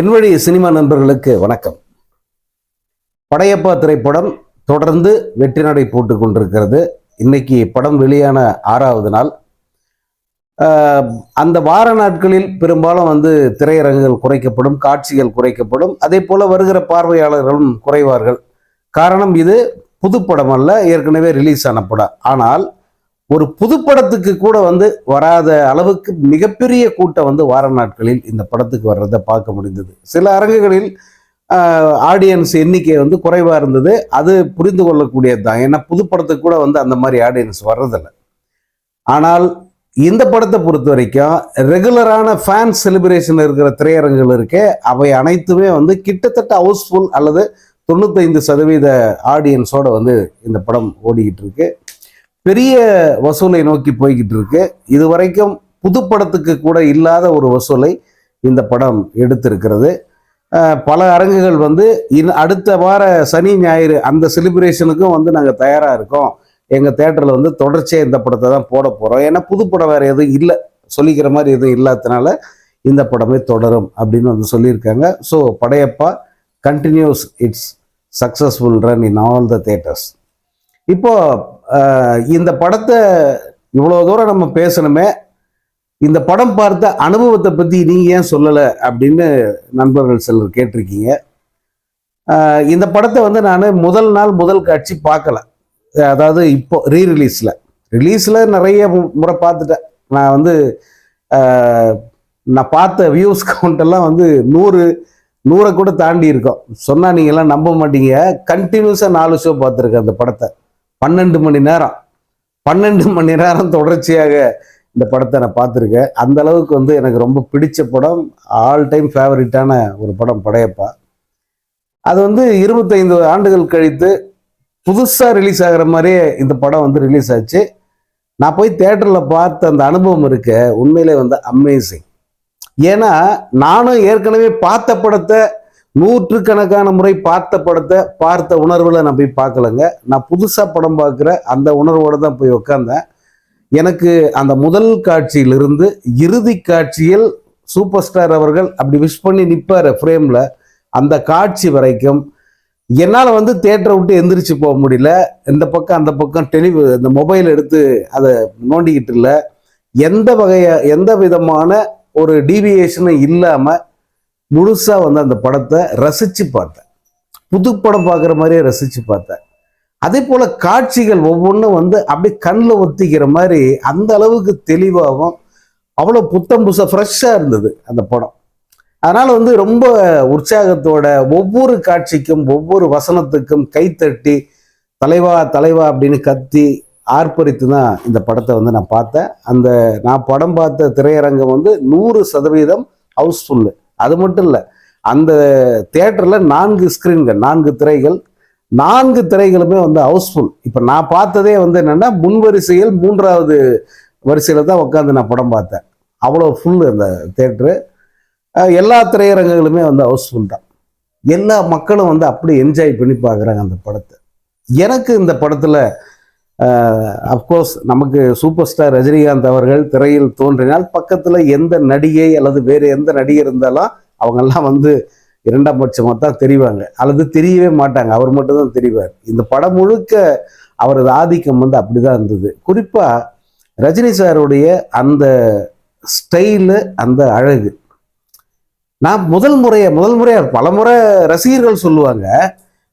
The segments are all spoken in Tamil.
என்வழி சினிமா நண்பர்களுக்கு வணக்கம். படையப்பா திரைப்படம் தொடர்ந்து வெற்றி நடை போட்டு கொண்டிருக்கிறது. இன்னைக்கு படம் வெளியான ஆறாவது நாள். அந்த வார நாட்களில் பெரும்பாலும் வந்து திரையரங்குகள் குறைக்கப்படும் காட்சிகள் குறைக்கப்படும். அதே போல வருகிற பார்வையாளர்களும் குறைவார்கள். காரணம் இது புதுப்படம் அல்ல ஏற்கனவே ரிலீஸ் ஆன படம். ஆனால் ஒரு புதுப்படத்துக்கு கூட வந்து வராத அளவுக்கு மிகப்பெரிய கூட்டம் வந்து வார நாட்களில் இந்த படத்துக்கு வர்றதை பார்க்க முடிந்தது. சில அரங்குகளில் ஆடியன்ஸ் எண்ணிக்கை வந்து குறைவாக இருந்தது. அது புரிந்து கொள்ளக்கூடியது தான். ஏன்னா புதுப்படத்துக்கு கூட வந்து அந்த மாதிரி ஆடியன்ஸ் வர்றதில்ல. ஆனால் இந்த படத்தை பொறுத்த வரைக்கும் ரெகுலரான ஃபேன் செலிப்ரேஷன் இருக்கிற திரையரங்குகள் இருக்கே அவை அனைத்துமே வந்து கிட்டத்தட்ட ஹவுஸ்ஃபுல் அல்லது தொண்ணூத்தைந்து சதவீத ஆடியன்ஸோட வந்து இந்த படம் ஓடிக்கிட்டு இருக்கு. பெரிய வசூலை நோக்கி போய்கிட்டு இருக்கு. இது வரைக்கும் புதுப்படத்துக்கு கூட இல்லாத ஒரு வசூலை இந்த படம் எடுத்திருக்கிறது. பல அரங்குகள் வந்து இன் அடுத்த வார சனி ஞாயிறு அந்த செலிப்ரேஷனுக்கும் வந்து நாங்கள் தயாராக இருக்கோம். எங்கள் தேட்டரில் வந்து தொடர்ச்சியாக இந்த படத்தை தான் போட போகிறோம் ஏன்னா புதுப்படம் வேறு எதுவும் இல்லை. சொல்லிக்கிற மாதிரி எதுவும் இல்லாததுனால இந்த படமே தொடரும் அப்படின்னு வந்து சொல்லியிருக்காங்க. So Padayappa continues it's successful run in all the theatres இப்போது இந்த படத்தை இவ்வளோ தூரம் நம்ம பேசணுமே. இந்த படம் பார்த்த அனுபவத்தை பற்றி நீங்கள் ஏன் சொல்லலை அப்படின்னு நண்பர்கள் சிலர் கேட்டிருக்கீங்க. இந்த படத்தை வந்து நான் முதல் நாள் முதல் காட்சி பார்க்கல. அதாவது இப்போ ரீ ரிலீஸில் ரிலீஸில் நிறைய மு- முறை பார்த்துட்டேன். நான் வந்து நான் பார்த்த வியூஸ் கவுண்டெல்லாம் வந்து நூறு நூறை கூட தாண்டி இருக்கோம். சொன்னால் நீங்கள்லாம் நம்ப மாட்டீங்க. கண்டினியூஸாக நாலு ஷோ பார்த்துருக்கேன் அந்த படத்தை. பன்னெண்டு மணி நேரம். பன்னெண்டு மணி நேரம் தொடர்ச்சியாக இந்த படத்தை நான் பார்த்துருக்கேன். அந்த அளவுக்கு வந்து எனக்கு ரொம்ப பிடிச்ச படம் ஆல் டைம் ஃபேவரட்டான ஒரு படம் படையப்பா. அது வந்து இருபத்தைந்து ஆண்டுகள் கழித்து புதுசாக ரிலீஸ் ஆகிற மாதிரியே இந்த படம் வந்து ரிலீஸ் ஆச்சு. நான் போய் தேட்டரில் பார்த்த அந்த அனுபவம் இருக்க உண்மையிலே வந்து அமேசிங் ஏன்னா நானும் ஏற்கனவே பார்த்த படத்தை நூற்றுக்கணக்கான முறை பார்த்த படத்தை பார்த்த உணர்வில் நான் போய் பார்க்கலங்க. நான் புதுசாக படம் பார்க்குற அந்த உணர்வோடு தான் போய் உட்காந்தேன் எனக்கு அந்த முதல் காட்சியிலிருந்து இறுதி காட்சியில் சூப்பர் ஸ்டார் அவர்கள் அப்படி விஷ் பண்ணி நிற்பார் ஃப்ரேமில் அந்த காட்சி வரைக்கும். என்னால் வந்து தேட்டரை விட்டு எந்திரிச்சு போக முடியல. இந்த பக்கம் அந்த பக்கம் டெலி இந்த மொபைல் எடுத்து அதை நோண்டிக்கிட்டு இல்லை. எந்த வகைய எந்த விதமான ஒரு டீவியேஷனும் இல்லாமல் முழுசாக வந்து அந்த படத்தை ரசித்து பார்த்தேன். புது படம் பார்க்குற மாதிரியே ரசித்து பார்த்தேன். அதே போல் காட்சிகள் ஒவ்வொன்றும் வந்து அப்படியே கண்ணில் ஒத்திக்கிற மாதிரி அந்த அளவுக்கு தெளிவாகவும் அவ்வளோ புத்தம் புதுசாக ஃப்ரெஷ்ஷாக இருந்தது அந்த படம். அதனால் வந்து ரொம்ப உற்சாகத்தோட ஒவ்வொரு காட்சிக்கும் ஒவ்வொரு வசனத்துக்கும் கைத்தட்டி தலைவா தலைவா அப்படின்னு கத்தி ஆர்ப்பரித்து தான் இந்த படத்தை வந்து நான் பார்த்தேன். அந்த நான் படம் பார்த்த திரையரங்கம் வந்து நூறு சதவீதம் ஹவுஸ்ஃபுல்லு. அது மட்டும் இல்லை அந்த தேட்டரில் நான்கு ஸ்க்ரீன்கள் நான்கு திரைகள் நான்கு திரைகளுமே வந்து ஹவுஸ்ஃபுல் இப்போ நான் பார்த்ததே வந்து என்னென்னா முன்வரிசையில் மூன்றாவது வரிசையில் தான் உட்காந்து நான் படம் பார்த்தேன். அவ்வளோ ஃபுல் அந்த தேட்ரு எல்லா திரையரங்குகளுமே வந்து ஹவுஸ்ஃபுல் தான். எல்லா மக்களும் வந்து அப்படி என்ஜாய் பண்ணி பார்க்குறாங்க அந்த படத்தை. எனக்கு இந்த படத்தில் அஃப்கோர்ஸ் நமக்கு சூப்பர் ஸ்டார் ரஜினிகாந்த் அவர்கள் திரையில் தோன்றினால் பக்கத்தில் எந்த நடிகை அல்லது வேறு எந்த நடிகர் இருந்தாலும் அவங்கெல்லாம் வந்து இரண்டாம் பட்சமாக தான் தெரிவாங்க. அல்லது தெரியவே மாட்டாங்க. அவர் மட்டும்தான் தெரிவார். இந்த படம் முழுக்க அவரது ஆதிக்கம் வந்து அப்படிதான் இருந்தது. குறிப்பாக ரஜினி சாருடைய அந்த ஸ்டைலு அந்த அழகு. நான் முதல் முறையை முதல் முறையாக பல முறை ரசிகர்கள் சொல்லுவாங்க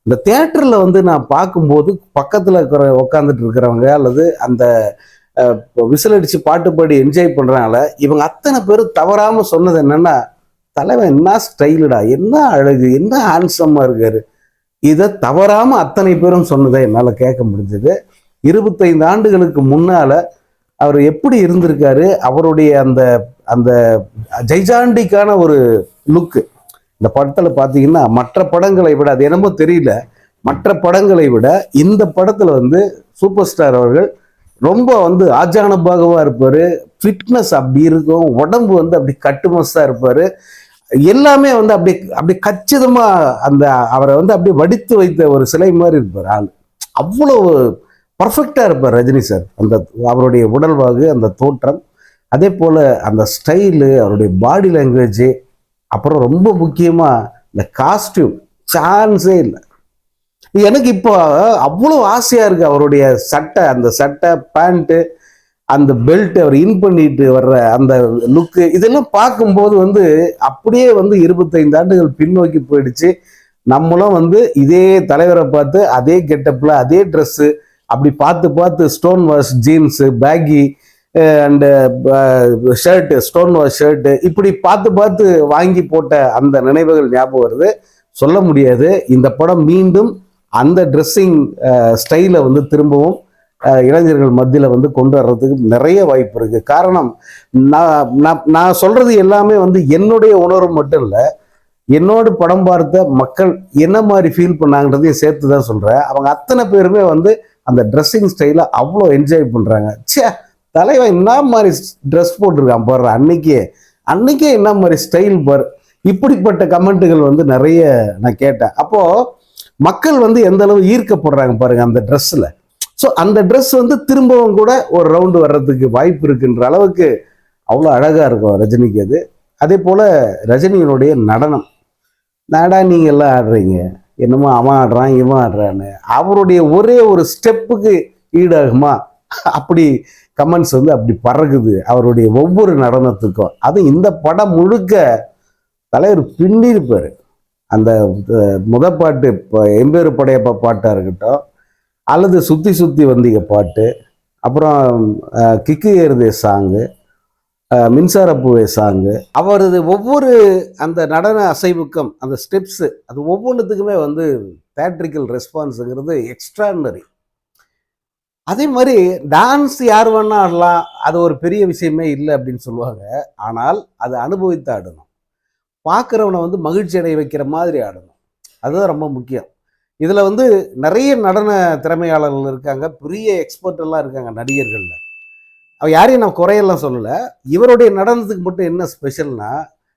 இந்த தேட்டரில் வந்து நான் பார்க்கும்போது பக்கத்தில் இருக்கிற உட்காந்துட்டு இருக்கிறவங்க அல்லது அந்த விசில் அடித்து பாட்டு பாடி என்ஜாய் பண்ணுறனால இவங்க அத்தனை பேரும் தவறாமல் சொன்னது என்னென்னா தலைவன் என்ன ஸ்டைலுடா என்ன அழகு? என்ன ஹேண்ட்ஸமாக இருக்கார்? இதை தவறாமல் அத்தனை பேரும் சொன்னதை என்னால் கேட்க முடிஞ்சது. இருபத்தைந்து ஆண்டுகளுக்கு முன்னால் அவர் எப்படி இருந்திருக்காரு? அவருடைய அந்த அந்த ஜெய்ஜாண்டிக்கான ஒரு லுக்கு இந்த படத்தில் பார்த்தீங்கன்னா மற்ற படங்களை விட அது என்னமோ தெரியல மற்ற படங்களை விட இந்த படத்தில் வந்து சூப்பர் ஸ்டார் அவர்கள் ரொம்ப வந்து ஆஜானபாகவாக இருப்பார். ஃபிட்னஸ் அப்படி இருக்கும் உடம்பு வந்து அப்படி கட்டுமஸ்தாக இருப்பார். எல்லாமே வந்து அப்படி அப்படி கச்சிதமாக அந்த அவரை வந்து அப்படியே வடித்து வைத்த ஒரு சிலை மாதிரி இருப்பார் ஆள். அவ்வளோ பர்ஃபெக்டாக இருப்பார் ரஜினி சார். அந்த அவருடைய உடல்வாகு அந்த தோற்றம் அதே போல் அந்த ஸ்டைலு அவருடைய பாடி லாங்குவேஜ் அப்புறம் ரொம்ப முக்கியமாக இந்த காஸ்டியூம் சான்ஸே இல்லை. எனக்கு இப்போ அவ்வளோ ஆசையாக இருக்குது அவருடைய சட்டை அந்த சட்டை பேண்ட்டு அந்த பெல்ட் அவர் இன் பண்ணிட்டு வர்ற அந்த லுக்கு இதெல்லாம் பார்க்கும்போது வந்து அப்படியே வந்து இருபத்தைந்து ஆண்டுகள் பின்னோக்கி போயிடுச்சு. நம்மளும் வந்து இதே தலைவரை பார்த்து அதே கெட்டப்பில் அதே ட்ரெஸ்ஸு அப்படி பார்த்து பார்த்து stone wash jeans baggy and shirt stone wash shirt இப்படி பார்த்து பார்த்து வாங்கி போட்ட அந்த நினைவுகள் ஞாபகம் வருது. சொல்ல முடியாது. இந்த படம் மீண்டும் அந்த ட்ரெஸ்ஸிங் ஸ்டைலை uh, வந்து திரும்பவும் uh, இளைஞர்கள் மத்தியில் வந்து கொண்டு வர்றதுக்கு நிறைய வாய்ப்பு இருக்குது காரணம் நான் நான் நான் எல்லாமே வந்து என்னுடைய உணர்வு மட்டும் இல்லை என்னோடு படம் பார்த்த மக்கள் என்ன மாதிரி ஃபீல் பண்ணாங்கன்றதையும் சேர்த்து தான் சொல்கிறேன் அவங்க அத்தனை பேருமே வந்து அந்த ட்ரெஸ்ஸிங் ஸ்டைலை அவ்வளோ என்ஜாய் பண்ணுறாங்க ச்சே! தலைவன் என்ன மாதிரி ட்ரெஸ் போட்டிருக்கான் பாரு அன்னைக்கே. அன்னைக்கே என்ன மாதிரி ஸ்டைல் பாரு. இப்படிப்பட்ட கமெண்ட்டுகள் வந்து நிறைய நான் கேட்டேன். அப்போது மக்கள் வந்து எந்த அளவு ஈர்க்கப்படுறாங்க பாருங்க அந்த ட்ரெஸ்ஸில் ஸோ அந்த ட்ரெஸ் வந்து திரும்பவும் கூட ஒரு ரவுண்டு வர்றதுக்கு வாய்ப்பு இருக்குன்ற அளவுக்கு அவ்வளோ அழகாக இருக்கும் ரஜினிக்கு அது. அதே போல் ரஜினியினுடைய நடனம். நாடா நீங்கள் எல்லாம் ஆடுறீங்க. என்னமோ அவன் ஆடுறான் இவன் ஆடுறான்னு. அவருடைய ஒரே ஒரு ஸ்டெப்புக்கு ஈடாகுமா? அப்படி கமெண்ட்ஸ் வந்து அப்படி பறகுது அவருடைய ஒவ்வொரு நடனத்துக்கும். அது இந்த படம் முழுக்க தலைவர் பின்னிருப்பார். அந்த முத பாட்டு இப்போ எம்பேரு படையப்பா பாட்டாக இருக்கட்டும் அல்லது சுற்றி சுற்றி வந்தீங்க பாட்டு அப்புறம் கிக்கு ஏறுதே சாங்கு மின்சாரப்பூவே சாங்கு அவரது ஒவ்வொரு அந்த நடன அசைவுக்கும் அந்த ஸ்டெப்ஸு அது ஒவ்வொன்றுத்துக்குமே வந்து தேட்ரிக்கல் ரெஸ்பான்ஸுங்கிறது எக்ஸ்ட்ரானரி அதே மாதிரி டான்ஸ் யார் வேணா ஆடலாம் அது ஒரு பெரிய விஷயமே இல்லை அப்படின்னு சொல்லுவாங்க. ஆனால் அதை அனுபவித்து ஆடணும். பார்க்குறவனை வந்து மகிழ்ச்சி அடைய வைக்கிற மாதிரி ஆடணும். அதுதான் ரொம்ப முக்கியம். இதில் வந்து நிறைய நடன திறமையாளர்கள் இருக்காங்க. பெரிய எக்ஸ்பர்ட் எல்லாம் இருக்காங்க நடிகர்களில். அவ யாரையும் நான் குறையெல்லாம் சொல்லலை. இவருடைய நடனத்துக்கு மட்டும் என்ன ஸ்பெஷல்னா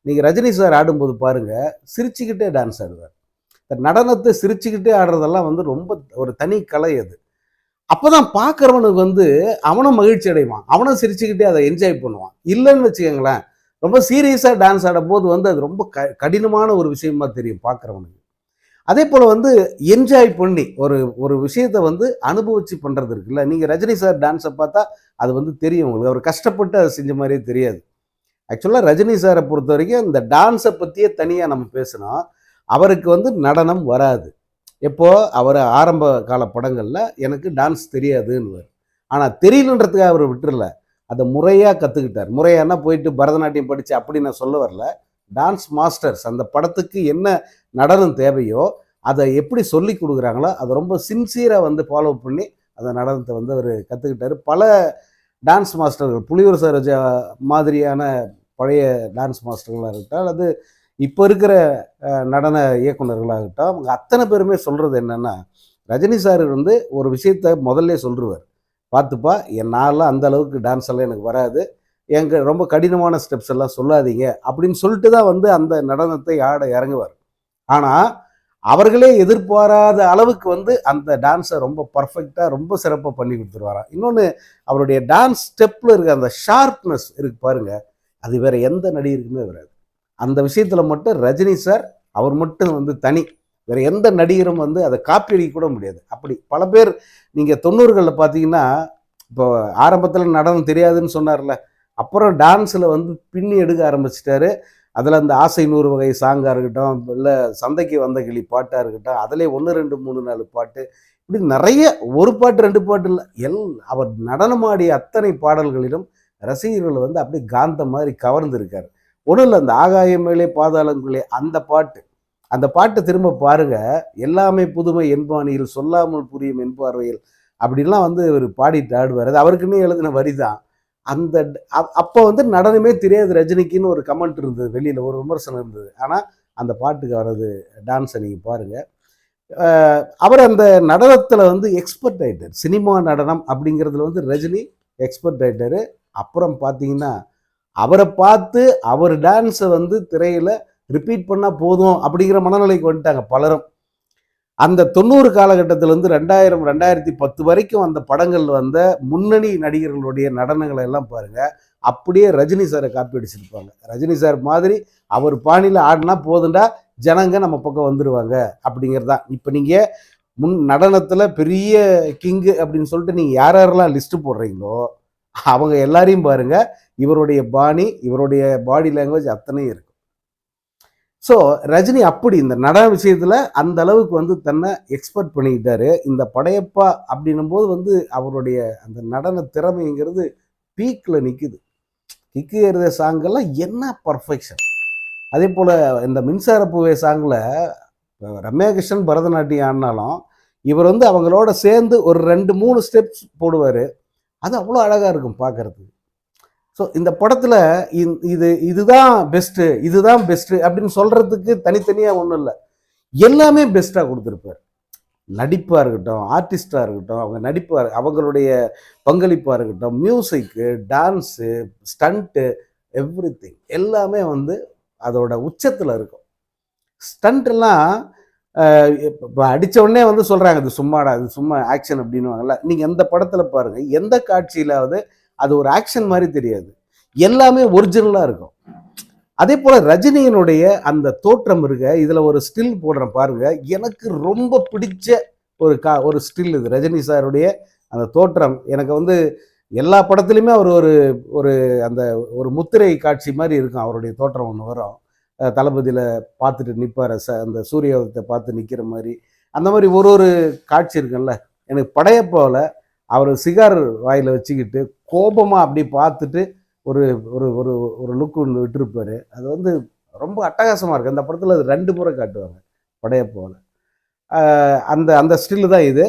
நீங்கள் ரஜினி சார் ஆடும்போது பாருங்கள் சிரிச்சுக்கிட்டே டான்ஸ் ஆடுவார். இந்த நடனத்தை சிரிச்சுக்கிட்டே ஆடுறதெல்லாம் வந்து ரொம்ப ஒரு தனி கலை அது. அப்போதான் பார்க்குறவனுக்கு வந்து அவனும் மகிழ்ச்சி அடைவான். அவனும் சிரிச்சுக்கிட்டே அதை என்ஜாய் பண்ணுவான். இல்லைன்னு வச்சுக்கோங்களேன் ரொம்ப சீரியஸாக டான்ஸ் ஆடும்போது வந்து அது ரொம்ப க கடினமான ஒரு விஷயமா தெரியும் பார்க்குறவனுக்கு. அதே போல் வந்து என்ஜாய் பண்ணி ஒரு ஒரு விஷயத்தை வந்து அனுபவிச்சு பண்ணுறது இருக்குல்ல. நீங்கள் ரஜினி சார் டான்ஸை பார்த்தா அது வந்து தெரியும் உங்களுக்கு. அவர் கஷ்டப்பட்டு அதை செஞ்ச மாதிரியே தெரியாது. ஆக்சுவலாக ரஜினி சாரை பொறுத்த வரைக்கும் இந்த டான்ஸை பற்றியே தனியாக நம்ம பேசினோம் அவருக்கு வந்து நடனம் வராது. எப்போது அவர் ஆரம்ப கால படங்களில் எனக்கு டான்ஸ் தெரியாதுன்னு ஆனால் தெரியலன்றதுக்காக அவர் விட்டுறல. அதை முறையாக கற்றுக்கிட்டார் முறையானா போயிட்டு பரதநாட்டியம் படித்து அப்படி நான் சொல்ல வரல. டான்ஸ் மாஸ்டர்ஸ் அந்த படத்துக்கு என்ன நடனம் தேவையோ அதை எப்படி சொல்லி கொடுக்குறாங்களோ அதை ரொம்ப சின்சியராக வந்து ஃபாலோ பண்ணி அந்த நடனத்தை வந்து அவர் கற்றுக்கிட்டார் பல டான்ஸ் மாஸ்டர்கள் புலியூர் சரோஜா மாதிரியான பழைய டான்ஸ் மாஸ்டர்களாக இருக்கட்டால் அது இப்போ இருக்கிற நடன இயக்குனர்களாகட்டும் அவங்க அத்தனை பேருமே சொல்கிறது என்னென்னா ரஜினி சார் வந்து ஒரு விஷயத்த முதல்ல சொல்லுவார் பார்த்துப்பா என் நான்லாம் அந்த அளவுக்கு டான்ஸ் எல்லாம் எனக்கு வராது. எங்க ரொம்ப கடினமான ஸ்டெப்ஸ் எல்லாம் சொல்லாதீங்க. அப்படின்னு சொல்லிட்டு தான் வந்து அந்த நடனத்தை ஆட இறங்குவார். ஆனால் அவர்களே எதிர்பாராத அளவுக்கு வந்து அந்த டான்ஸை ரொம்ப பர்ஃபெக்டாக ரொம்ப சிறப்பாக பண்ணி கொடுத்துருவாராம். இன்னொன்று அவருடைய டான்ஸ் ஸ்டெப்பில் இருக்க அந்த ஷார்ப்னஸ் இருக்கு பாருங்கள் அது வேற எந்த நடிகருக்குமே வராது. அந்த விஷயத்தில் மட்டும் ரஜினி சார் அவர் மட்டும் வந்து தனி. வேற எந்த நடிகரும் வந்து அதை காப்பி அடிக்க கூட முடியாது. அப்படி பல பேர் நீங்கள் தொண்ணூறுகளில் பார்த்தீங்கன்னா இப்போ ஆரம்பத்தில் நடனம் தெரியாதுன்னு சொன்னார்ல அப்புறம் டான்ஸில் வந்து பின்னி எடுக்க ஆரம்பிச்சிட்டாரு. அதில் அந்த ஆசை நூறு வகை சாங்காக இருக்கட்டும் இல்லை சந்தைக்கு வந்த கிளி பாட்டாக இருக்கட்டும் அதிலே ஒன்று ரெண்டு மூணு நாலு பாட்டு. இப்படி நிறைய ஒரு பாட்டு ரெண்டு பாட்டு இல்லை எல் அவர் நடனமாடிய அத்தனை பாடல்களிலும் ரசிகர்கள் வந்து அப்படியே காந்த மாதிரி கவர்ந்திருக்காரு. ஒன்றும் இல்லை அந்த ஆகாயம் மேலே பாதாளங்களே அந்த பாட்டு. அந்த பாட்டை திரும்ப பாருங்க. எல்லாமே புதுமை என்பாணியில் சொல்லாமல் புரியும் என்பார்வையில் அப்படிலாம் வந்து இவர் பாடிட்டு ஆடுவார். அது அவருக்குன்னே எழுதின வரி தான் அந்த அப்போ வந்து நடனமே தெரியாது ரஜினிக்குன்னு ஒரு கமெண்ட் இருந்தது வெளியில் ஒரு விமர்சனம் இருந்தது. ஆனால் அந்த பாட்டுக்கு வர்றது டான்ஸை நீங்கள் பாருங்கள் அவர் அந்த நடனத்தில் வந்து எக்ஸ்பர்ட் ஆகிட்டார் சினிமா நடனம் அப்படிங்கிறதுல வந்து ரஜினி எக்ஸ்பர்ட் ஆகிட்டார் அப்புறம் பார்த்தீங்கன்னா அவரை பார்த்து அவர் டான்ஸை வந்து திரையில் ரிப்பீட் பண்ணால் போதும் அப்படிங்கிற மனநிலைக்கு வந்துட்டாங்க பலரும். அந்த தொண்ணூறு காலகட்டத்திலேருந்து ரெண்டாயிரம் ரெண்டாயிரத்தி பத்து வரைக்கும் அந்த படங்கள் வந்த முன்னணி நடிகர்களுடைய நடனங்களை எல்லாம் பாருங்கள் அப்படியே ரஜினி சாரை காப்பி அடிச்சிருப்பாங்க. ரஜினி சார் மாதிரி அவர் பாணியில் ஆடினா போதுண்டா ஜனங்க நம்ம பக்கம் வந்துடுவாங்க அப்படிங்கிறதான் இப்போ நீங்கள் முன் நடனத்தில் பெரிய கிங்கு அப்படின்னு சொல்லிட்டு நீங்கள் யார் யாரெல்லாம் லிஸ்ட்டு போடுறீங்களோ அவங்க எல்லாரையும் பாருங்கள் இவருடைய பாணி இவருடைய பாடி லாங்குவேஜ் அத்தனையும் இருக்கும். ஸோ ரஜினி அப்படி இந்த நடன விஷயத்தில் அந்த அளவுக்கு வந்து தன்னை எக்ஸ்பர்ட் பண்ணிக்கிட்டாரு. இந்த படையப்பா அப்படின்னும் போது வந்து அவருடைய அந்த நடன திறமைங்கிறது பீக்கில் நிற்குது கிக்கு சாங்கெல்லாம் என்ன பர்ஃபெக்ஷன் அதே போல் இந்த மின்சார பூவே சாங்கில் ரம்யா கிருஷ்ணன் பரதநாட்டியம் ஆடினாலும் இவர் வந்து அவங்களோட சேர்ந்து ஒரு ரெண்டு மூணு ஸ்டெப்ஸ் போடுவார். அது அவ்வளோ அழகாக இருக்கும் பார்க்கறதுக்கு ஸோ இந்த படத்தில் இது இதுதான் பெஸ்ட்டு இதுதான் பெஸ்ட்டு அப்படின்னு சொல்கிறதுக்கு தனித்தனியாக ஒன்றும் இல்லை. எல்லாமே பெஸ்ட்டாக கொடுத்துருப்பார். நடிப்பாக இருக்கட்டும் ஆர்டிஸ்டாக இருக்கட்டும் அவங்க நடிப்பாக அவங்களுடைய பங்களிப்பாக இருக்கட்டும் music dance stunt everything எல்லாமே வந்து அதோட உச்சத்தில் இருக்கும். ஸ்டண்ட்லாம் இப்போ அடித்த உடனே வந்து சொல்கிறாங்க இது சும்மாடா இது சும்மா ஆக்ஷன் அப்படின்னுவாங்கல்ல. நீங்கள் எந்த படத்தில் பாருங்கள் எந்த காட்சியிலாவது அது ஒரு ஆக்ஷன் மாதிரி தெரியாது. எல்லாமே ஒரிஜினலாக இருக்கும். அதே போல் ரஜினியினுடைய அந்த தோற்றம் இருக்க இதில் ஒரு ஸ்டில் போடுறேன் பாருங்க எனக்கு ரொம்ப பிடிச்ச ஒரு கா ஒரு ஸ்டில் இது. ரஜினி சாருடைய அந்த தோற்றம். எனக்கு வந்து எல்லா படத்துலையுமே அவர் ஒரு ஒரு அந்த ஒரு முத்திரை காட்சி மாதிரி இருக்கும். அவருடைய தோற்றம் ஒன்று வரும். தளபதியில் பார்த்துட்டு நிற்பார் ச அந்த சூரியத்தை பார்த்து நிற்கிற மாதிரி. அந்த மாதிரி ஒரு ஒரு காட்சி இருக்குல்ல எனக்கு படையப்போவில் அவர் சிகார் வாயில் வச்சுக்கிட்டு கோபமாக அப்படி பார்த்துட்டு ஒரு ஒரு ஒரு ஒரு லுக் ஒன்று விட்டுருப்பார். அது வந்து ரொம்ப அட்டகாசமாக இருக்குது அந்த படத்தில் அது ரெண்டு முறை காட்டுவாங்க. படையப்போவில் அந்த அந்த ஸ்டில்லு தான் இது.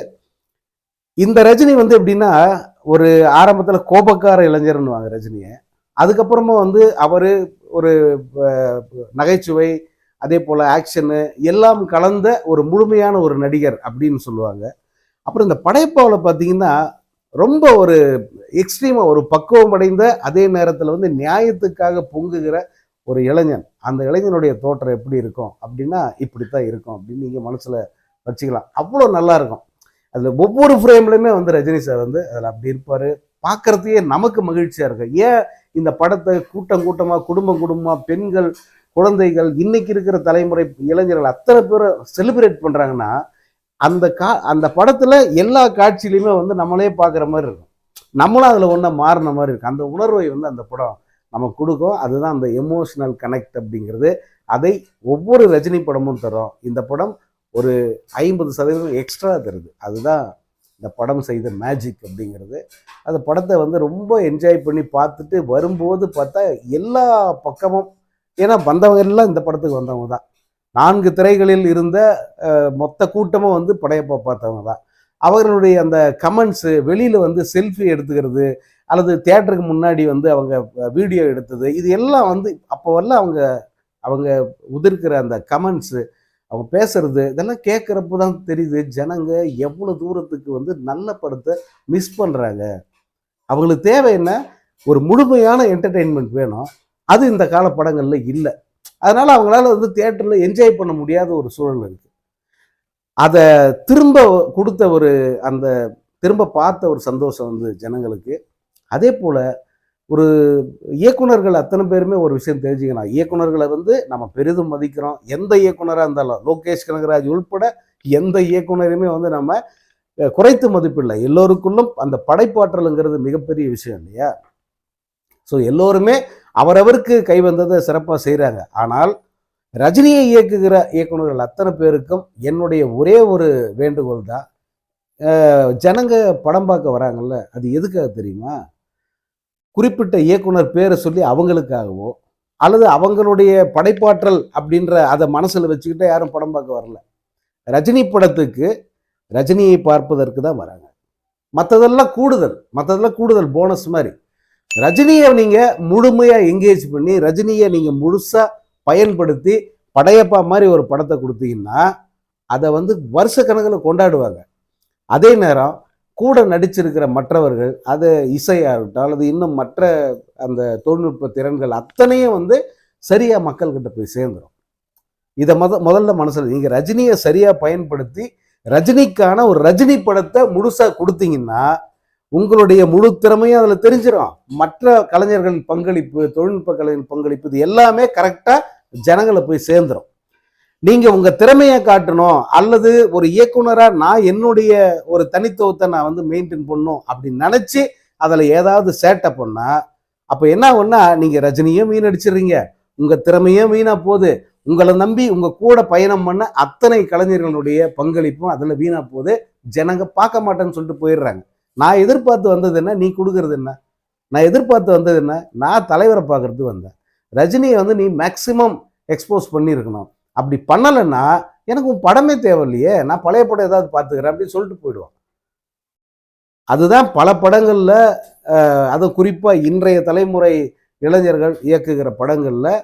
இந்த ரஜினி வந்து எப்படின்னா ஒரு ஆரம்பத்தில் கோபக்கார இளைஞர்னுவாங்க ரஜினியை. அதுக்கப்புறமா வந்து அவர் ஒரு நகைச்சுவை அதே போல் ஆக்ஷனு எல்லாம் கலந்த ஒரு முழுமையான ஒரு நடிகர் அப்படின்னு சொல்லுவாங்க. அப்புறம் இந்த படைப்பாவில் பார்த்தீங்கன்னா ரொம்ப ஒரு எக்ஸ்ட்ரீமாக ஒரு பக்குவம் அடைந்த அதே நேரத்தில் வந்து நியாயத்துக்காக பொங்குகிற ஒரு இளைஞன். அந்த இளைஞனுடைய தோற்றம் எப்படி இருக்கும்? அப்படின்னா இப்படித்தான் இருக்கும் அப்படின்னு நீங்கள் மனசில் வச்சுக்கலாம். அவ்வளோ நல்லா இருக்கும். அதில் ஒவ்வொரு ஃப்ரேம்லையுமே வந்து ரஜினி சார் வந்து அதில் அப்படி இருப்பார். பார்க்குறதுக்கே நமக்கு மகிழ்ச்சியாக இருக்கும். ஏன் இந்த படத்தை கூட்டம் கூட்டமாக குடும்பம் குடும்பமாக பெண்கள் குழந்தைகள் இன்னைக்கு இருக்கிற தலைமுறை இளைஞர்கள் அத்தனை பேரும் செலிப்ரேட் பண்ணுறாங்கன்னா அந்த கா அந்த படத்தில் எல்லா காட்சியிலையுமே வந்து நம்மளே பார்க்குற மாதிரி இருக்கும். நம்மளும் அதில் ஒன்றா மாறின மாதிரி இருக்கும். அந்த உணர்வை வந்து அந்த படம் நமக்கு கொடுக்கும். அதுதான் அந்த எமோஷனல் கனெக்ட் அப்படிங்கிறது. அதை ஒவ்வொரு ரஜினி படமும் தரும். இந்த படம் ஒரு ஐம்பது சதவீதம் எக்ஸ்ட்ரா தருது. அதுதான் இந்த படம் செய்த மேஜிக் அப்படிங்கிறது. அந்த படத்தை வந்து ரொம்ப என்ஜாய் பண்ணி பார்த்துட்டு வரும்போது பார்த்தா எல்லா பக்கமும் ஏன்னா வந்தவங்க எல்லாம் இந்த படத்துக்கு வந்தவங்க தான். நான்கு திரைகளில் இருந்த மொத்த கூட்டமும் வந்து படையப்பா பார்த்தவங்க தான் அவர்களுடைய அந்த கமெண்ட்ஸு வெளியில் வந்து செல்ஃபி எடுத்துக்கிறது அல்லது தேட்டருக்கு முன்னாடி வந்து அவங்க வீடியோ எடுத்தது இது எல்லாம் வந்து அப்போவெல்லாம் அவங்க அவங்க உதிர்க்கிற அந்த கமெண்ட்ஸு அவங்க பேசுறது இதெல்லாம் கேட்குறப்ப தான் தெரியுது ஜனங்க எவ்வளோ தூரத்துக்கு வந்து நல்ல படத்தை மிஸ் பண்ணுறாங்க அவங்களுக்கு தேவை என்ன? ஒரு முழுமையான என்டர்டெயின்மெண்ட் வேணும். அது இந்த கால படங்களில் இல்லை. அதனால் அவங்களால வந்து தியேட்டரில் என்ஜாய் பண்ண முடியாத ஒரு சூழல் இருக்குது அதை திரும்ப கொடுத்த ஒரு அந்த திரும்ப பார்த்த ஒரு சந்தோஷம் வந்து ஜனங்களுக்கு. அதே போல் ஒரு இயக்குனர்கள் அத்தனை பேருமே ஒரு விஷயம் தெரிஞ்சுக்கணும். இயக்குனர்களை வந்து நம்ம பெரிதும் மதிக்கிறோம். எந்த இயக்குனராக இருந்தாலும் லோகேஷ் கனகராஜ் உள்பட எந்த இயக்குனரையுமே வந்து நம்ம குறைத்து மதிப்பில்லை. எல்லோருக்குள்ளும் அந்த படைப்பாற்றலுங்கிறது மிகப்பெரிய விஷயம் இல்லையா? ஸோ எல்லோருமே அவரவருக்கு கை வந்ததை சிறப்பாக செய்கிறாங்க ஆனால் ரஜினியை இயக்குகிற இயக்குநர்கள் அத்தனை பேருக்கும் என்னுடைய ஒரே ஒரு வேண்டுகோள் தான். ஜனங்க படம் பார்க்க வராங்கல்ல அது எதுக்காக தெரியுமா? குறிப்பிட்ட இயக்குனர் பேரை சொல்லி அவங்களுக்காகவோ அல்லது அவங்களுடைய படைப்பாற்றல் அப்படின்ற அதை மனசில் வச்சுக்கிட்டு யாரும் படம் பார்க்க வரல. ரஜினி படத்துக்கு ரஜினியை பார்ப்பதற்கு தான் வராங்க. மற்றதெல்லாம் கூடுதல் மற்றதெல்லாம் கூடுதல் போனஸ் மாதிரி. ரஜினியை நீங்கள் முழுமையாக என்கேஜ் பண்ணி ரஜினியை நீங்கள் முழுசாக பயன்படுத்தி படையப்பா மாதிரி ஒரு படத்தை கொடுத்தீங்கன்னா அதை வந்து வருஷ கணக்கில் கொண்டாடுவாங்க. அதே நேரம் கூட நடிச்சிருக்கிற மற்றவர்கள் அது இசையாகட்டும் அல்லது இன்னும் மற்ற அந்த தொழில்நுட்ப திறன்கள் அத்தனையும் வந்து சரியாக மக்கள்கிட்ட போய் சேர்ந்துடும் இதை மொத முதல்ல மனசில் நீங்கள் ரஜினியை சரியாக பயன்படுத்தி ரஜினிக்கான ஒரு ரஜினி படத்தை முழுசாக கொடுத்தீங்கன்னா உங்களுடைய முழு திறமையும் அதில் தெரிஞ்சிடும் மற்ற கலைஞர்கள் பங்களிப்பு தொழில்நுட்ப கலைஞர் பங்களிப்பு இது எல்லாமே கரெக்டாக ஜனங்களை போய் சேர்ந்துடும் நீங்கள் உங்கள் திறமையை காட்டணும் அல்லது ஒரு இயக்குனராக நான் என்னுடைய ஒரு தனித்துவத்தை நான் வந்து மெயின்டைன் பண்ணும் அப்படின்னு நினச்சி அதில் ஏதாவது சேட்டை பண்ணால் அப்போ என்ன ஆகும்னா நீங்கள் ரஜினியும் வீணடிச்சிடுறீங்க. உங்கள் திறமையும் வீணாக போகுது. உங்களை நம்பி உங்கள் கூட பயணம் பண்ண அத்தனை கலைஞர்களுடைய பங்களிப்பும் அதில் வீணாக போகுது. ஜனங்க பார்க்க மாட்டேன்னு சொல்லிட்டு போயிடுறாங்க. நான் எதிர்பார்த்து வந்தது என்ன? நீ கொடுக்கறது என்ன? நான் எதிர்பார்த்து வந்தது என்ன? நான் தலைவரை பார்க்கறது வந்தேன். ரஜினியை வந்து நீ மேக்சிமம் எக்ஸ்போஸ் பண்ணியிருக்கணும். அப்படி பண்ணலைன்னா எனக்கு உன் படமே தேவையில்லையே. நான் பழைய படம் ஏதாவது பார்த்துக்கிறேன் அப்படின்னு சொல்லிட்டு போயிடுவான். அதுதான் பல படங்களில் அது குறிப்பாக இன்றைய தலைமுறை இளைஞர்கள் இயக்குகிற படங்களில்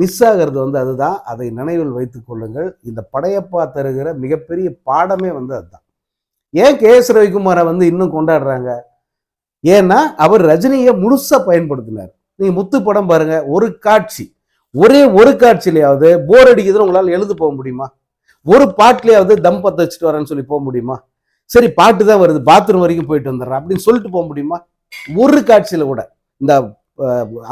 மிஸ் ஆகிறது வந்து அதுதான். அதை நினைவில் வைத்துக் கொள்ளுங்கள். இந்த படையப்பா தருகிற மிகப்பெரிய பாடமே வந்து அதுதான். ஏன் கே எஸ் ரவிக்குமாரை வந்து இன்னும் கொண்டாடுறாங்க? ஏன்னா அவர் ரஜினியை முழுசாக பயன்படுத்தினார். நீங்கள் முத்து படம் பாருங்க ஒரு காட்சி. ஒரே ஒரு காட்சியிலையாவது போர் அடிக்குதுன்னு உங்களால் எழுந்து போக முடியுமா? ஒரு பாட்டிலையாவது தம் பத்த வச்சுட்டு வரேன்னு சொல்லி போக முடியுமா? சரி பாட்டு தான் வருது பாத்ரூம் வரைக்கும் போயிட்டு வந்துடுறேன் அப்படின்னு சொல்லிட்டு போக முடியுமா? ஒரு காட்சியில் கூட. இந்த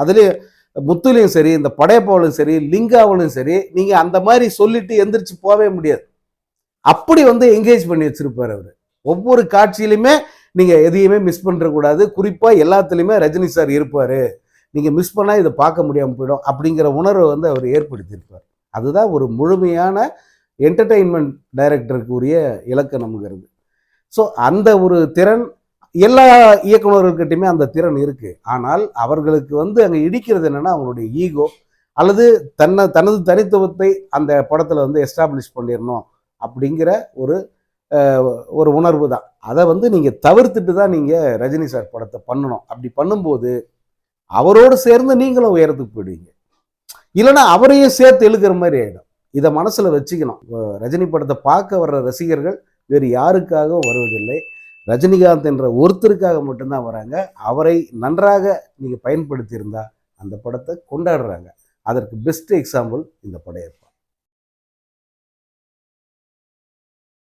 அதுலேயும் முத்துலையும் சரி இந்த படையப்பாவிலும் சரி லிங்காவளும் சரி நீங்கள் அந்த மாதிரி சொல்லிட்டு எந்திரிச்சு போகவே முடியாது. அப்படி வந்து என்கேஜ் பண்ணி வச்சிருப்பார் அவர். ஒவ்வொரு காட்சியிலுமே நீங்கள் எதையுமே மிஸ் பண்ணுறக்கூடாது குறிப்பாக எல்லாத்துலேயுமே ரஜினி சார் இருப்பார். நீங்கள் மிஸ் பண்ணால் இதை பார்க்க முடியாமல் போயிடும் அப்படிங்கிற உணர்வை வந்து அவர் ஏற்படுத்தியிருப்பார். அதுதான் ஒரு முழுமையான என்டர்டெயின்மெண்ட் டைரக்டருக்கு உரிய இலக்கணம்ங்கிறது. ஸோ அந்த ஒரு திறன் எல்லா இயக்குநர்கள்கிட்டையுமே அந்த திறன் இருக்குது ஆனால் அவர்களுக்கு வந்து அங்கே இடிக்கிறது என்னென்னா அவங்களுடைய ஈகோ அல்லது தன்னை தனது தனித்துவத்தை அந்த படத்தில் வந்து எஸ்டாப்ளிஷ் பண்ணிடணும் அப்படிங்கிற ஒரு ஒரு உணர்வு தான். அதை வந்து நீங்கள் தவிர்த்துட்டு தான் நீங்கள் ரஜினி சார் படத்தை பண்ணணும். அப்படி பண்ணும்போது அவரோடு சேர்ந்து நீங்களும் உயரத்துக்கு போயிடுவீங்க. இல்லைன்னா அவரையும் சேர்த்து இழுக்கிற மாதிரி ஆகிடும் இதை மனசில் வச்சுக்கணும். ரஜினி படத்தை பார்க்க வர்ற ரசிகர்கள் வேறு யாருக்காகவும் வருவதில்லை. ரஜினிகாந்த் என்ற ஒருத்தருக்காக மட்டும்தான் வராங்க. அவரை நன்றாக நீங்கள் பயன்படுத்தியிருந்தால் அந்த படத்தை கொண்டாடுறாங்க. அதற்கு பெஸ்ட் எக்ஸாம்பிள் இந்த படையப்பா